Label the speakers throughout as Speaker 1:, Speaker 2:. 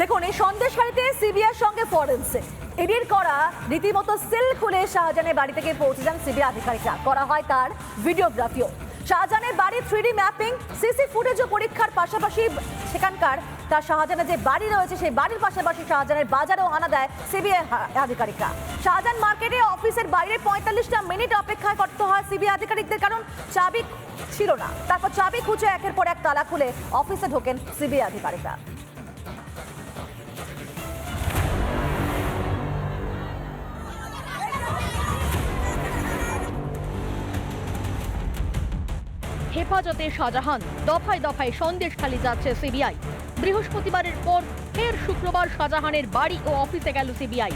Speaker 1: দেখুন, এই সন্দেশখালীতে সিবিআর সঙ্গে ফরেন্সিক এডির করা রীতিমতো সেল খুলে শাহজাহানের বাড়ি থেকে পৌঁছে যান সিবিআই আধিকারিকরা। করা হয় তার ভিডিওগ্রাফিও শাহজাহানের বাড়ির থ্রিডি ম্যাপিং সিসি ফুটেজও পরীক্ষার পাশাপাশি সেখানকার তার শাহজাহানের যে বাড়ি রয়েছে, সেই বাড়ির পাশাপাশি শাহজাহানের বাজারেও আনা দেয় সিবিআই আধিকারিকরা। শাহজাহান মার্কেটে অফিসের বাইরে পঁয়তাল্লিশটা মিনিট অপেক্ষা করতে হয় সিবিআই আধিকারিকদের, কারণ চাবি ছিল না। তারপর চাবি খুঁজে একের পর এক তালা খুলে অফিসে ঢোকেন সিবিআই আধিকারিকরা।
Speaker 2: হেফাজতে শাহজাহান। দফায় দফায় সন্দেশ খালি যাচ্ছে সিবিআই। বৃহস্পতিবারের পর ফের শুক্রবার শাহজাহানের বাড়ি ও অফিসে গেল সিবিআই।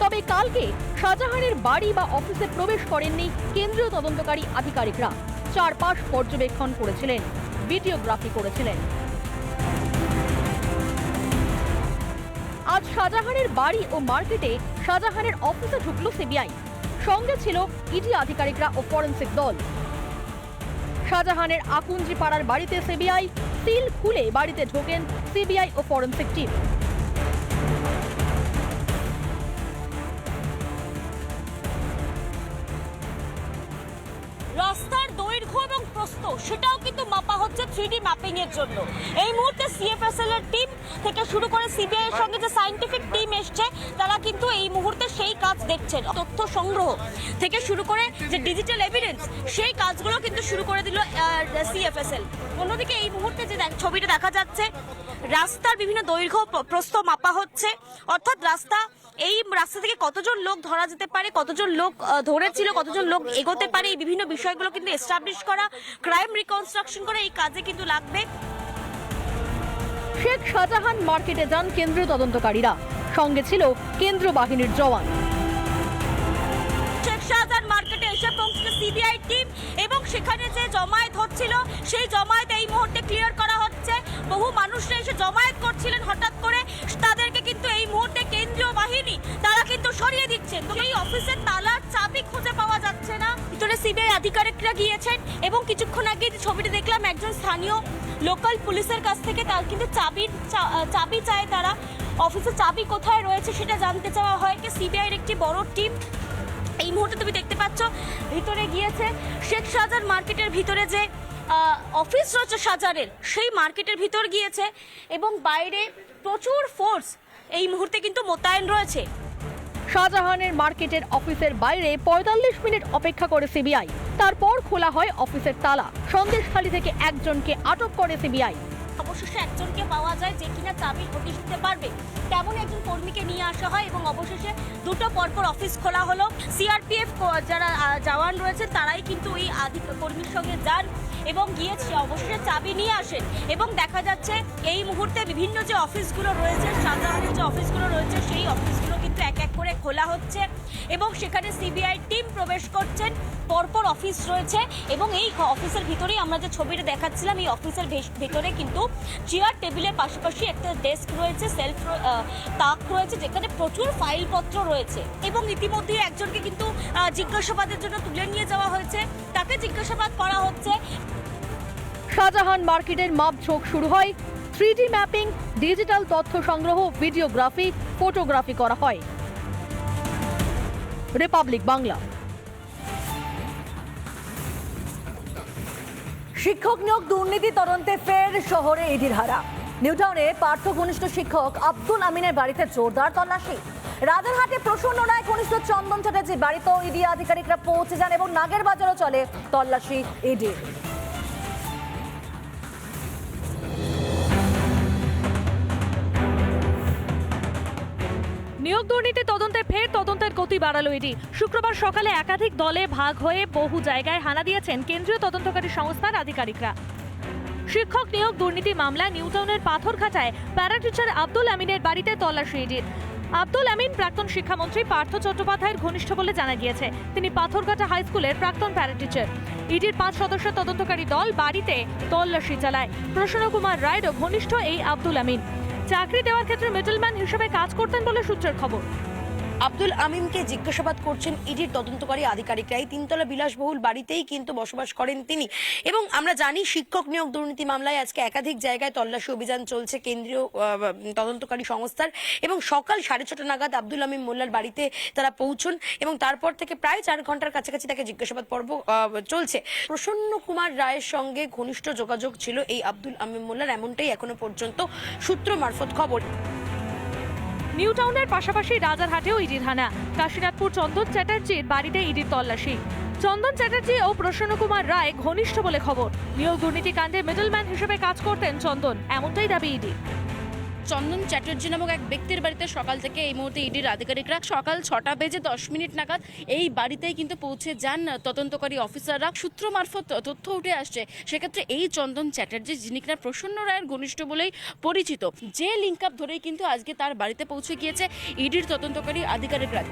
Speaker 2: তবে কালকে শাহজাহানের বাড়ি বা অফিসে প্রবেশ করেননি কেন্দ্রীয় তদন্তকারী আধিকারিকরা। চারপাশ পর্যবেক্ষণ করেছিলেন, ভিডিওগ্রাফি করেছিলেন। আজ শাহজাহানের বাড়ি ও মার্কেটে শাহজাহানের অফিসে ঢুকলো সিবিআই। সঙ্গে ছিল ইডি আধিকারিকরা ও ফরেন্সিক দল। শাহজাহানের আকুঞ্জি পাড়ার বাড়িতে সিবিআই সিল খুলে বাড়িতে ঢোকেন সিবিআই ও ফরেন্সিক টিম।
Speaker 3: প্রস্থ সেটাও কিন্তু মাপা হচ্ছে থ্রিডি ম্যাপিং এর জন্য। এই মুহূর্তে সিএফএসএল এর টিম থেকে শুরু করে সিবিআই এর সঙ্গে যে সাইন্টিফিক টিম এসছে, তারা কিন্তু এই মুহূর্তে সেই কাজ দেখছেন তথ্য সংগ্রহ থেকে শুরু করে যে ডিজিটাল এভিডেন্স সেই কাজগুলো কিন্তু শুরু করে দিল সিএফএসএল অন্যদিকে এই মুহূর্তে যে ছবিটা দেখা যাচ্ছে, রাস্তার বিভিন্ন দৈর্ঘ্য প্র- প্রস্থ মাপা হচ্ছে, অর্থাৎ রাস্তা এই রাস্তা থেকে কতজন লোক ধরা যেতে পারে কতজন লোক ধরেছিল কতজন লোক এগোতে পারে এই বিভিন্ন বিষয়গুলো কিন্তু এস্টাবলিশ করা ক্রাইম রিকনস্ট্রাকশন করা এই কাজে কিন্তু লাগবে।
Speaker 2: শেখ শাহজাহান মার্কেটে যান কেন্দ্রীয় তদন্তকারীরা। সঙ্গে ছিল কেন্দ্র বাহিনীর জওয়ান।
Speaker 3: শেখ শাহজাহান মার্কেটে এসে পৌঁছল সিবিআই টিম এবং সেখানে যে জমায়েত হচ্ছিল সেই জমায়েত এই মুহূর্তে ক্লিয়ার করা হচ্ছে। বহু মানুষরা এসে জমায়েত করছিলেন হঠাৎ করে। তাদেরকে কিন্তু এই মুহূর্তে বাহিনী, তারা কিন্তু সরিয়ে দিচ্ছেন তো এই অফিসের তালার চাবি খুঁজে পাওয়া যাচ্ছে না। ভিতরে সিবিআই আধিকারিকরা গিয়েছেন এবং কিছুক্ষণ আগে যে ছবিটি দেখলাম একজন স্থানীয় লোকাল পুলিশের কাছ থেকে। তার কিন্তু চাবির চাবি চায় তারা। অফিসের চাবি কোথায় রয়েছে সেটা জানতে চাওয়া হয়। কি সিবিআইয়ের একটি বড় টিম এই মুহূর্তে তুমি দেখতে পাচ্ছ, ভিতরে গিয়েছে শেখ শাহজাহান মার্কেটের ভিতরে যে অফিস রয়েছে শাহজাহানের সেই মার্কেটের ভিতর গিয়েছে এবং বাইরে প্রচুর ফোর্স এই মুহূর্তে কিন্তু মোতায়েন রয়েছে।
Speaker 2: শাহজাহানের মার্কেটের অফিসের বাইরে পঁয়তাল্লিশ মিনিট অপেক্ষা করে সিবিআই। তারপর খোলা হয় অফিসের তালা। সন্দেশখালী থেকে একজনকে আটক করে সিবিআই।
Speaker 3: অবশেষে একজনকে পাওয়া যায় যে কিনা চাবি হদিশ দিতে পারবে। তেমন একজন কর্মীকে নিয়ে আসা হয় এবং অবশেষে দুটো পরপর অফিস খোলা হলো। সিআরপিএফ যারা জওয়ান রয়েছে তারাই কিন্তু এই আধিক কর্মীর সঙ্গে যান এবং গিয়েছে অবশেষে চাবি নিয়ে আসেন। এবং দেখা যাচ্ছে এই মুহূর্তে বিভিন্ন যে অফিসগুলো রয়েছে যে অফিসগুলো রয়েছে, সেই অফিসগুলো কিন্তু এক এক করে খোলা হচ্ছে এবং সেখানে সিবিআই টিম প্রবেশ করছেন, পরপর অফিস রয়েছে এবং এই অফিসের ভিতরেই আমরা যে ছবিটা দেখাচ্ছিলাম, এই অফিসের ভেতরে কিন্তু চেয়ার টেবিলের পাশাপাশি একটা ডেস্ক রয়েছে, সেলফ তাক রয়েছে, যেখানে প্রচুর ফাইলপত্র রয়েছে এবং ইতিমধ্যে একজনকে কিন্তু জিজ্ঞাসাবাদের জন্য তুলে নিয়ে যাওয়া হয়েছে, তাকে জিজ্ঞাসাবাদ করা হচ্ছে।
Speaker 2: শাহজাহান মার্কেটের মাপঝোঁক শুরু হয়। থ্রিডি ম্যাপিং, ডিজিটাল তথ্য সংগ্রহ, ভিডিওগ্রাফি, ফটোগ্রাফি করা হয়। রিপাবলিক বাংলা।
Speaker 1: শিক্ষক নিয়োগ দুর্নীতি তদন্তে ফের শহরে ইডির হারা। নিউটাউনে পার্থ ঘনিষ্ঠ শিক্ষক আব্দুল আমিনের বাড়িতে জোরদার তল্লাশি। রাজারহাটে প্রসন্ন রায় ঘনিষ্ঠ চন্দন চ্যাটার্জির বাড়িতেও ইডি আধিকারিকরা পৌঁছে যান এবং নাগের বাজারও চলে তল্লাশি ইডির।
Speaker 4: নিয়োগ দুর্নীতি তদন্তে ফের তদন্তের গতি বাড়ালো এটি শুক্রবার সকালে একাধিক দলে ভাগ হয়ে বহু জায়গায় হানা দিয়েছেন কেন্দ্রীয় তদন্তকারী সংস্থার আধিকারিকরা। শিক্ষক নিয়োগ দুর্নীতি মামলায় নিউটাউনের পাথরঘাটায় প্যারা টিচার আব্দুল আমিনের বাড়িতে তল্লাশি ইডির। আব্দুল আমিন প্রাক্তন শিক্ষামন্ত্রী পার্থ চট্টোপাধ্যায়ের ঘনিষ্ঠ বলে জানা গিয়েছে, তিনি পাথরঘাটা হাই স্কুলের প্রাক্তন প্যারা টিচার ইডির পাঁচ সদস্য তদন্তকারী দল বাড়িতে তল্লাশি চালায়। প্রসন্ন কুমার রায়েরও ঘনিষ্ঠ এই আব্দুল আমিন। চাকরি দেওয়ার ক্ষেত্রে মিডলম্যান হিসেবে কাজ করতেন বলে সূত্রের খবর।
Speaker 5: আব্দুল আমিমকে জিজ্ঞাসাবাদ করছেন ইডির তদন্তকারী আধিকারিকরা। এই তিনতলা বিলাসবহুল বাড়িতেই কিন্তু বসবাস করেন তিনি। এবং আমরা জানি শিক্ষক নিয়োগ দুর্নীতি মামলায় আজকে একাধিক জায়গায় তল্লাশি অভিযান চলছে কেন্দ্রীয় তদন্তকারী সংস্থার। এবং সকাল সাড়ে ছটা নাগাদ আব্দুল আমিম মোল্লার বাড়িতে তারা পৌঁছন এবং তারপর থেকে প্রায় চার ঘণ্টার কাছাকাছি তাকে জিজ্ঞাসাবাদ পর্ব চলছে। প্রসন্ন কুমার রায়ের সঙ্গে ঘনিষ্ঠ যোগাযোগ ছিল এই আব্দুল আমিম মোল্লার। এমনটাই এখনও পর্যন্ত সূত্র মারফত খবর।
Speaker 4: নিউ টাউনের পাশাপাশি রাজারহাটেও ইডির হানা। কাশীনাথপুর চন্দন চ্যাটার্জির বাড়িতে ইডির তল্লাশি। চন্দন চ্যাটার্জি ও প্রসন্ন কুমার রায় ঘনিষ্ঠ বলে খবর। নিয়োগ দুর্নীতিকাণ্ডে মিডলম্যান হিসেবে কাজ করতেন চন্দন, এমনটাই দাবি ইডি।
Speaker 2: চন্দন চ্যাটার্জি নামক এক ব্যক্তির বাড়িতে সকাল থেকে এই মুহূর্তে ইডির আধিকারিকরা সকাল ছটা বেজে দশ মিনিট নাগাদ এই বাড়িতেই কিন্তু পৌঁছে যান তদন্তকারী অফিসাররা। সূত্র মারফত তথ্য উঠে আসছে, সেক্ষেত্রে এই চন্দন চ্যাটার্জি, যিনি কিনা প্রসন্ন রায়ের ঘনিষ্ঠ বলেই পরিচিত, যে লিঙ্ক আপ ধরেই কিন্তু আজকে তার বাড়িতে পৌঁছে গিয়েছে ইডির তদন্তকারী আধিকারিকরা।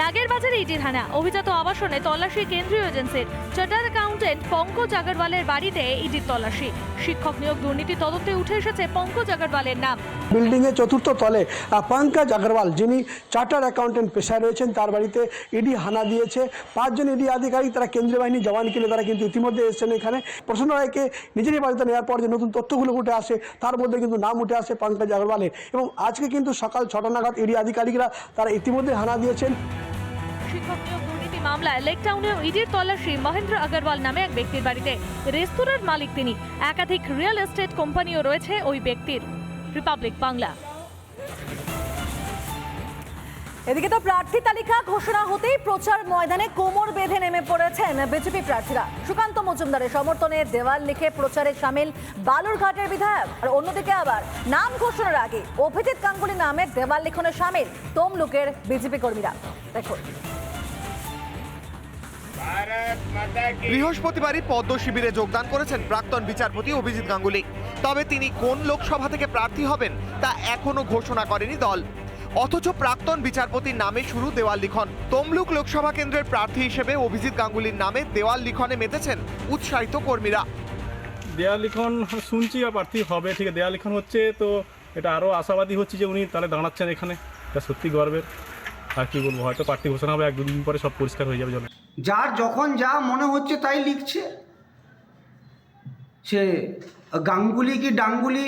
Speaker 4: নাগের বাজারে ইডির হানা, অভিজাত আবাসনে তল্লাশি কেন্দ্রীয় এজেন্সির চার্টার অ্যাকাউন্টেন্ট পঙ্কজ আগরওয়ালের বাড়িতে ইডির তল্লাশি। শিক্ষক নিয়োগ দুর্নীতি তদন্তে উঠে এসেছে পঙ্কজ আগরওয়ালের নাম।
Speaker 6: বিল্ডিং এর চতুর্থ তলে পঙ্কজ আগরওয়াল যিনি চার্টার অ্যাকাউন্টেন্ট পেশায় রয়েছেন তার বাড়িতে ইডি হানা দিয়েছে। পাঁচজন ইডি আধিকারিক তারা কেন্দ্রীয় বাহিনী জওয়ান কিনে তারা কিন্তু ইতিমধ্যে এসেছেন এখানে। প্রসন্ন রায়কে নিজেরই বাড়িতে নেওয়ার পর যে নতুন তথ্যগুলো উঠে আসে তার মধ্যে কিন্তু নাম উঠে আসে পঙ্কজ আগরওয়ালের। এবং আজকে কিন্তু সকাল ছটা নাগাদ ইডি আধিকারিকরা তারা ইতিমধ্যে হানা দিয়েছেন।
Speaker 4: শিক্ষক নিয়োগ মামলায় লেক টাউনেও ইডির তল্লাশি মহেন্দ্র আগরওয়াল নামে এক ব্যক্তির বাড়িতে। রেস্তোরাঁর মালিক তিনি। একাধিক রিয়েল এস্টেট কোম্পানিও রয়েছে ওই ব্যক্তির। রিপাবলিক বাংলা।
Speaker 1: এদিকে তো প্রার্থী তালিকা ঘোষণা হতেই প্রচার ময়দানে কোমর বেঁধে নেমে পড়েছেন বিজেপি প্রার্থীরা। সুকান্ত মজুমদারের সমর্থনে দেওয়াল লিখে প্রচারে সামিল বালুরঘাটের বিধায়ক। আর অন্যদিকে আবার নাম ঘোষণার আগে অভিজিৎ গাঙ্গুলি নামের দেওয়াল লিখনে সামিল তমলুকের বিজেপি কর্মীরা। দেখুন।
Speaker 7: বৃহস্পতিবারই পদ্ম শিবিরে যোগদান করেছেন প্রাক্তন বিচারপতি অভিজিৎ গাঙ্গুলি। তবে তিনি কোন লোকসভা থেকে প্রার্থী হবেন তা এখনও ঘোষণা করেনি দল। অথচ প্রাক্তন বিচারপতির নামে শুরু দেওয়াল লিখন। তমলুক লোকসভা কেন্দ্রের প্রার্থী হিসেবে অভিজিৎ গাঙ্গুলির নামে দেওয়াল লিখনে মেতেছেন উৎসাহিত কর্মীরা।
Speaker 8: দেয়াল লিখন শুনছি প্রার্থী হবে, ঠিক আছে দেয়া লিখন হচ্ছে তো এটা আরও আশাবাদী হচ্ছে যে উনি তাহলে দাঁড়াচ্ছেন এখানে। এটা সত্যি গর্বের। আর কি বলব, হয়তো প্রার্থী ঘোষণা হবে, এক দুদিন পরে সব পরিষ্কার হয়ে যাবে জন্য
Speaker 9: যার যখন যা মনে হচ্ছে তাই লিখছে। সে গাঙ্গুলি কি ডাঙ্গুলি,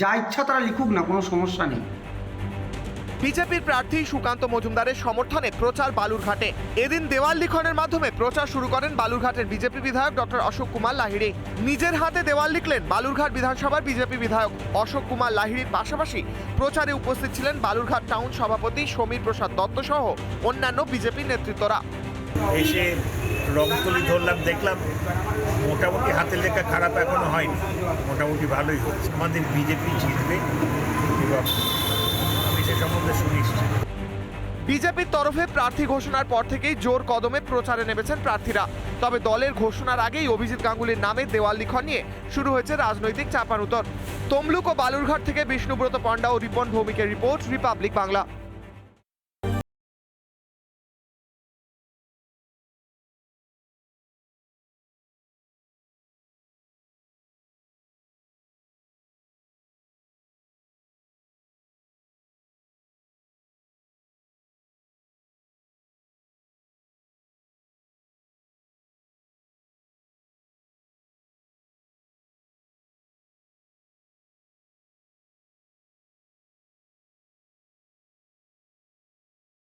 Speaker 9: যা ইচ্ছা তারা লিখুক না, কোনো সমস্যা নেই।
Speaker 7: বিজেপির প্রার্থী সুকান্ত মজুমদারের সমর্থনে প্রচার বালুরঘাটে। এদিন দেওয়াল লিখনের মাধ্যমে প্রচার শুরু করেন বালুরঘাটের বিজেপি বিধায়ক ডক্টর অশোক কুমার লাহিড়ি। নিজের হাতে দেওয়াল লিখলেন বালুরঘাট বিধানসভার বিজেপি বিধায়ক অশোক কুমার লাহিড়ির পাশাপাশি প্রচারে উপস্থিত ছিলেন বালুরঘাট টাউন সভাপতি সমীর প্রসাদ দত্ত সহ অন্যান্য বিজেপি নেতৃত্বরা।
Speaker 10: এসে রংতুলি ধরলাম, দেখলাম মোটামুটি হাতের লেখা খারাপ এখনও হয়নি। মোটামুটি ভালোই হচ্ছে। আমাদের বিজেপি জিতবে এবং আমি সে সম্বন্ধে শুনিছি
Speaker 7: বিজেপির তরফে প্রার্থী ঘোষণার পর থেকেই জোর কদমে প্রচারে নেমেছেন প্রার্থীরা। তবে দলের ঘোষণার আগেই অভিজিৎ গাঙ্গুলির নামে দেওয়াল লিখন নিয়ে শুরু হয়েছে রাজনৈতিক চাপানুতর। তমলুক ও বালুরঘাট থেকে বিষ্ণুব্রত পান্ডা ও রিপন ভৌমিকের রিপোর্ট, রিপাবলিক বাংলা।